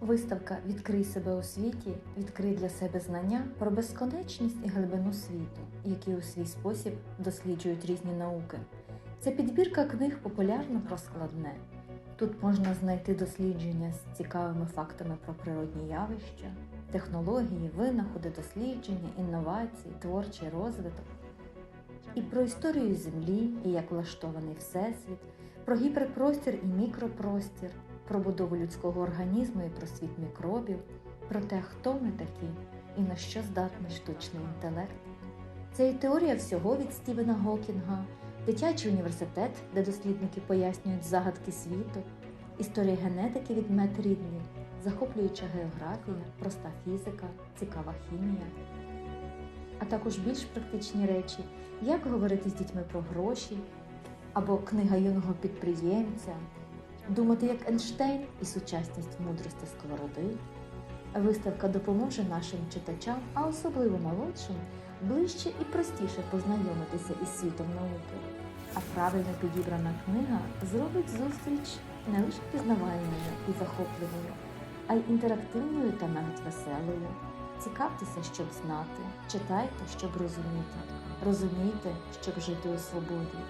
Виставка Відкрий себе у світі, відкрий для себе знання про безконечність і глибину світу, які у свій спосіб досліджують різні науки. Це підбірка книг популярно про складне. Тут можна знайти дослідження з цікавими фактами про природні явища, технології, винаходи, дослідження, інновації, творчий розвиток. І про історію Землі, і як влаштований Всесвіт, про гіперпростір і мікропростір, про будову людського організму і про світ мікробів, про те, хто ми такі і на що здатний штучний інтелект. Це і теорія всього від Стівена Гокінга, дитячий університет, де дослідники пояснюють загадки світу, історія генетики від Мет Рідлі, захоплююча географія, проста фізика, цікава хімія, а також більш практичні речі, як говорити з дітьми про гроші або книга юного підприємця, думати як Ейнштейн і сучасність мудрості сковороди. Виставка допоможе нашим читачам, а особливо молодшим, ближче і простіше познайомитися із світом науки. А правильно підібрана книга зробить зустріч не лише пізнавальною і захопливою, а й інтерактивною та навіть веселою. Цікавтеся, щоб знати, читайте, щоб розуміти, розумійте, щоб жити у свободі.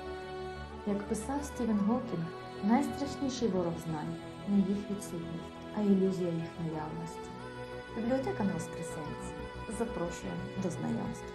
Як писав Стівен Гокінг, найстрашніший ворог знань не їх відсутність, а ілюзія їх наявності. Бібліотека на Воскресенці запрошує до знайомства.